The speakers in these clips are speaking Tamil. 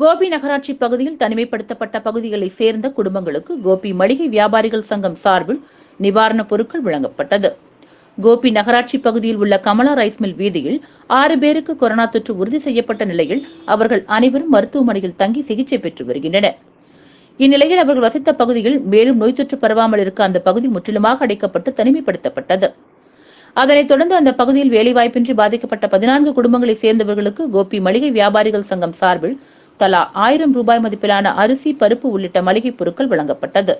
கோபி நகராட்சி பகுதியில் தனிமைப்படுத்தப்பட்ட பகுதிகளைச் சேர்ந்த குடும்பங்களுக்கு கோபி மளிகை வியாபாரிகள் சங்கம் சார்பில் நிவாரணப் பொருட்கள் வழங்கப்பட்டது. கோபி நகராட்சி பகுதியில் உள்ள கமலா ரைஸ் மில் வீதியில் ஆறு பேருக்கு கொரோனா தொற்று உறுதி செய்யப்பட்ட நிலையில் அவர்கள் அனைவரும் மருத்துவமனையில் தங்கி சிகிச்சை பெற்று வருகின்றனர். இந்நிலையில் அவர்கள் வசித்த பகுதியில் மேலும் நோய் தொற்று பரவாமல் இருக்க அந்த பகுதி முற்றிலுமாக அடைக்கப்பட்டு தனிமைப்படுத்தப்பட்டது. அதனைத் தொடர்ந்து அந்த பகுதியில் வேலைவாய்ப்பின்றி பாதிக்கப்பட்ட பதினான்கு குடும்பங்களைச் சேர்ந்தவர்களுக்கு கோபி மளிகை வியாபாரிகள் சங்கம் சார்பில் தலா ஆயிரம் ரூபாய் மதிப்பிலான அரிசி பருப்பு உள்ளிட்ட மளிகைப் பொருட்கள் வழங்கப்பட்டது.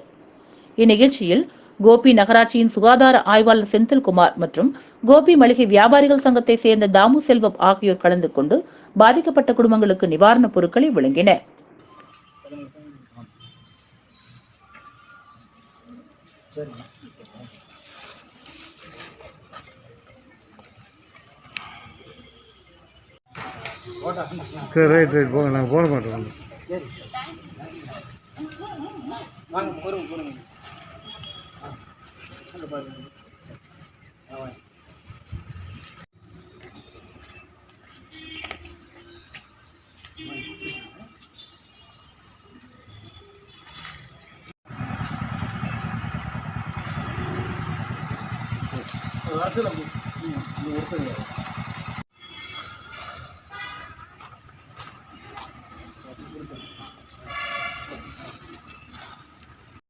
இந்நிகழ்ச்சியில் கோபி நகராட்சியின் சுகாதார ஆய்வாளர் செந்தில்குமார் மற்றும் கோபி மளிகை வியாபாரிகள் சங்கத்தைச் சேர்ந்த தாமு செல்வம் ஆகியோர் கலந்து கொண்டு பாதிக்கப்பட்ட குடும்பங்களுக்கு நிவாரணப் பொருட்களை வழங்கினர் சரிங்க சரி ரைட் ரைட் போங்க நாங்கள் போன மாட்டோம் சரி வாங்க பொறுங்க பொறுங்க ஆ. ம், இது ஒருத்தர்